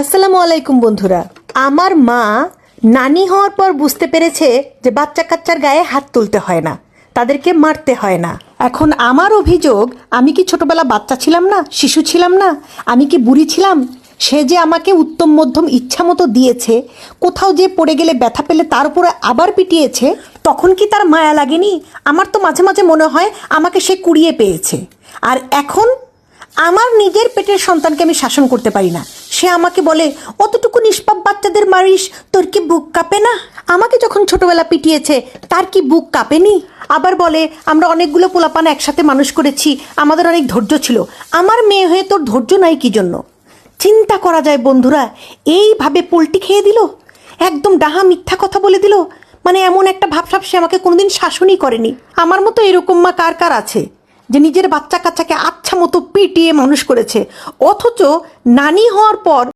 আসসালামু আলাইকুম বন্ধুরা। আমার মা নানি হওয়ার পর বুঝতে পেরেছে যে বাচ্চা কাচ্চার গায়ে হাত তুলতে হয় না, তাদেরকে মারতে হয় না। এখন আমার অভিযোগ, আমি কি ছোটবেলা বাচ্চা ছিলাম না, শিশু ছিলাম না? আমি কি বুড়ি ছিলাম? সে যে আমাকে উত্তম, মধ্যম ইচ্ছা মতো দিয়েছে, কোথাও যে পড়ে গেলে ব্যথা পেলে তার উপরে আবার পিটিয়েছে, তখন কি তার মায়া লাগেনি? আমার তো মাঝে মাঝে মনে হয় আমাকে সে কুড়িয়ে পেয়েছে। আর এখন আমার নিজের পেটের সন্তানকে আমি শাসন করতে পারি না। সে আমাকে বলে, অতটুকু নিষ্পাপ বাচ্চাদের মারিস, তোর কি বুক কাঁপে না? আমাকে যখন ছোটবেলা পিটিয়েছে, তার কি বুক কাঁপেনি আবার বলে, আমরা অনেকগুলো পোলাপান একসাথে মানুষ করেছি, আমাদের অনেক ধৈর্য ছিল। আমার মেয়ে হয়ে তোর ধৈর্য নাই কি জন্য? চিন্তা করা যায় বন্ধুরা, এইভাবে পোলটি খেয়ে দিল? একদম ডাহা মিথ্যা কথা বলে দিল। মানে এমন একটা ভাবসাব সে আমাকে কোনোদিন শাসনই করেনি। আমার মতো এরকম মা কার কার আছে? যে নিজের বাচ্চা কাচ্চাকে আচ্ছা মতো পিটিয়ে মানুষ করেছে। অথচ নানি হওয়ার পর